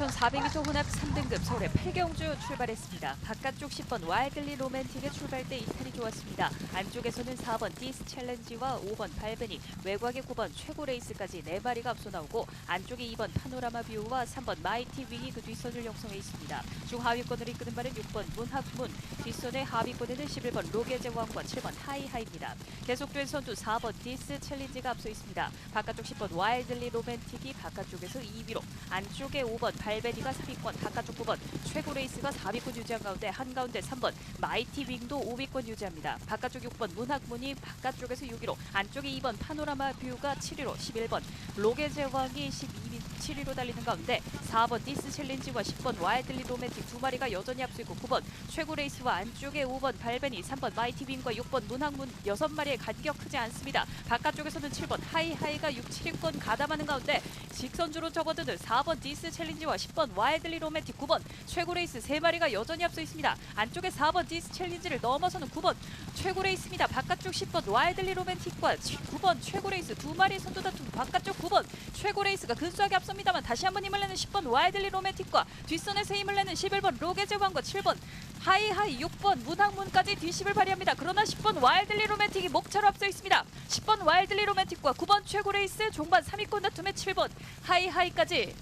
1400m 혼합 3등급 서울의 팔경주 출발했습니다. 바깥쪽 10번 와일드리 로맨틱의 출발대 이탈이 좋았습니다. 안쪽에서는 4번 디스 챌린지와 5번 발베니, 외곽의 9번 최고 레이스까지 4마리가 앞서 나오고 안쪽에 2번 파노라마 뷰와 3번 마이티 윙이 그 뒷선을 형성해 있습니다. 중하위권을 이끄는 바는 6번 문학문, 뒷선의 하위권에는 11번 로게제왕과 7번 하이하입니다. 계속된 선두 4번 디스 챌린지가 앞서 있습니다. 바깥쪽 10번 와일드리 로맨틱이 바깥쪽에서 2위로 안쪽에 5번 발 베니가 3위권 바깥쪽 9번 최고 레이스가 4위권 유지한 가운데 한가운데 3번. 마이티 윙도 5위권 유지합니다. 바깥쪽 6번 문학문이 바깥쪽에서 6위로 안쪽에 2번 파노라마 뷰가 7위로 11번. 로게제왕이 12위 7위로 달리는 가운데 4번 디스 챌린지와 10번 와일드리 로맨틱 두 마리가 여전히 앞서 있고 9번 최고 레이스와 안쪽에 5번 발베니 3번 마이티 윙과 6번 문학문 6마리의 간격 크지 않습니다. 바깥쪽에서는 7번 하이하이가 6, 7위권 가담하는 가운데 직선주로 접어드는 4번 디스 챌린지와 10번 와일드리 로맨틱 9번 최고 레이스 3마리가 여전히 앞서 있습니다. 안쪽에 4번 디스 챌린지를 넘어서는 9번 최고 레이스입니다. 바깥쪽 10번 와일드리 로맨틱과 9번 최고 레이스 두 마리 선두 다툼 바깥쪽 9번 최고 레이스가 근소하게 앞 섭니다만 다시 한번 힘을 내는 10번 와일드리 로맨틱과 뒷선에서 힘을 내는 11번 로게제왕과 7번 하이하이 6번 문학문까지 뒷심을 발휘합니다. 그러나 10번 와일드리 로맨틱이 목차로 앞서 있습니다. 10번 와일드리 로맨틱과 9번 최고 레이스 종반 3위권 다툼의 7번 하이하이까지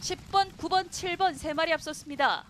10번, 9번, 7번 세 마리 앞섰습니다.